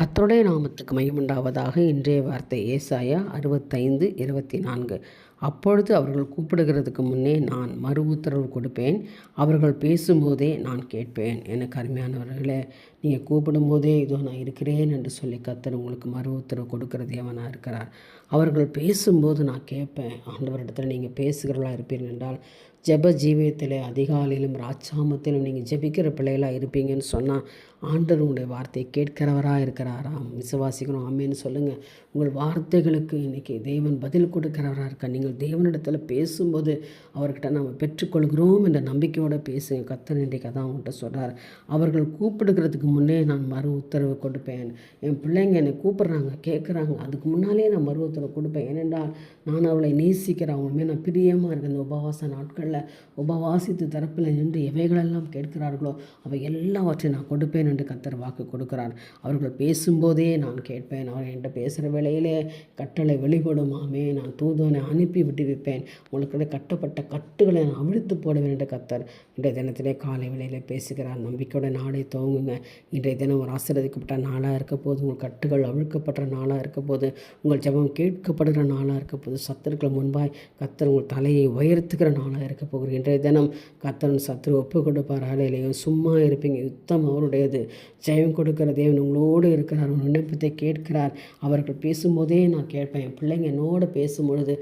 கத்தருடைய நாமத்துக்கு மையமுண்டாவதாக இன்றைய வார்த்தை ஏசாயா அறுபத்தைந்து இருபத்தி நான்கு. அப்பொழுது அவர்கள் கூப்பிடுகிறதுக்கு முன்னே நான் மறு உத்தரவு கொடுப்பேன். அவர்கள் பேசும்போதே நான் கேட்பேன். எனக்கு அருமையானவர்களே நீங்கள் கூப்பிடும்போதே இதோ நான் இருக்கிறேன் என்று சொல்லி கத்தர் உங்களுக்கு மறு உத்தரவு கொடுக்கிற தேவனாக இருக்கிறார். அவர்கள் பேசும்போது நான் கேட்பேன். ஆண்டவரிடத்தில் நீங்கள் பேசுகிறவர்களாக இருப்பீர்கள் என்றால் ஜெப ஜீவியத்தில் அதிகாலையிலும் ராச்சாமத்திலும் நீங்கள் ஜெபிக்கிற பிள்ளைகளாக இருப்பீங்கன்னு சொன்னால் ஆண்டவர் உங்களுடைய வார்த்தையை கேட்கிறவராக இருக்கிறாராம் விசுவாசிக்கணும் ஆமேன்னு சொல்லுங்கள் உங்கள் வார்த்தைகளுக்கு இன்றைக்கி தேவன் பதில் கொடுக்கிறவராக இருக்க நீங்கள் தேவனிடத்தில் பேசும்போது அவர்கிட்ட நாம் பெற்றுக்கொள்கிறோம் என்ற நம்பிக்கையோடு பேசுங்க கத்தன் இன்றைக்கு அதான் அவங்கள்ட்ட சொல்கிறார் அவர்கள் கூப்பிடுக்கிறதுக்கு முன்னே நான் மறு உத்தரவு கொடுப்பேன். என் பிள்ளைங்க என்னை கூப்பிட்றாங்க கேட்குறாங்க. அதுக்கு முன்னாலே நான் மறு உத்தரவு கொடுப்பேன். ஏனென்றால் நான் அவளை நேசிக்கிறேன். அவங்களுமே நான் பிரியமாக இருக்கேன் இந்த உபவாச நாட்களில் உபவாசித்து தரப்பில் நின்று எவைகளெல்லாம் கேட்கிறார்களோ அவை எல்லாவற்றையும் நான் கொடுப்பேன் என்று கத்தர் வாக்கு கொடுக்கிறார். அவர்கள் பேசும்போதே நான் கேட்பேன். அவர் என்கிட்ட பேசுகிற வேளையிலே கட்டளை வெளிப்படுமாமே நான் தூதுவனை அனுப்பி விட்டுவிப்பேன் உங்களுக்கு கட்டப்பட்ட கட்டுகளை நான் அவிழ்த்து போடுவேன் என்று கத்தர் இன்றைய தினத்திலே காலை வேளையில் பேசுகிறார். நம்பிக்கையோட நாளை துவங்குங்க. இன்றைய தினம் ஒரு ஆசீர்வதிக்கப்பட்ட நாளாக இருக்க போது உங்கள் கட்டுகள் அவிழ்க்கப்படுற நாளாக இருக்க போது உங்கள் ஜெபம் கேட்கப்படுகிற நாளாக இருக்க போது சத்துருக்கள் முன்பாய் கத்தர் உங்கள் தலையை உயர்த்துக்கிற நாளாக இருக்க போகிறது. இன்றைய தினம் கத்தரன் சத்துரு ஒப்பு கொடுப்பார். ஆலையிலையும் சும்மா இருப்பீங்க. யுத்தம் அவருடையது. ஜெயம் கொடுக்கிற தேவன் உங்களோடு இருக்கிறார். உங்கள் விண்ணப்பத்தை கேட்கிறார். அவர்கள் பேசும்போதே நான் கேட்பேன். என் பிள்ளைங்க என்னோடு பேசும்பொழுது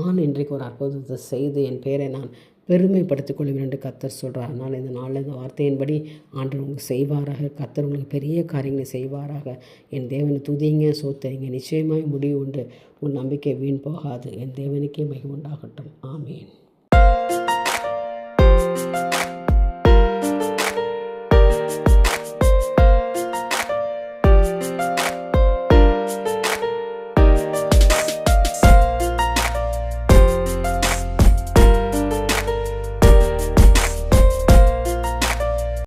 நான் இன்றைக்கு ஒரு அற்புதத்தை செய்து என் பேரை நான் பெருமைப்படுத்திக் கொள்வேன் என்று கத்தர் சொல்கிறார் அதனால் இந்த நாளில் இந்த வார்த்தையின்படி ஆண்டு உங்களுக்கு செய்வாராக கத்தர் உங்களுக்கு பெரிய காரியங்களை செய்வாராக. என் தேவனை துதிங்க சோத்தரிங்க. நிச்சயமாய் முடிவு உண்டு. உன் நம்பிக்கை வீண் போகாது. என் தேவனுக்கே மிக உண்டாகட்டும். ஆமீன்.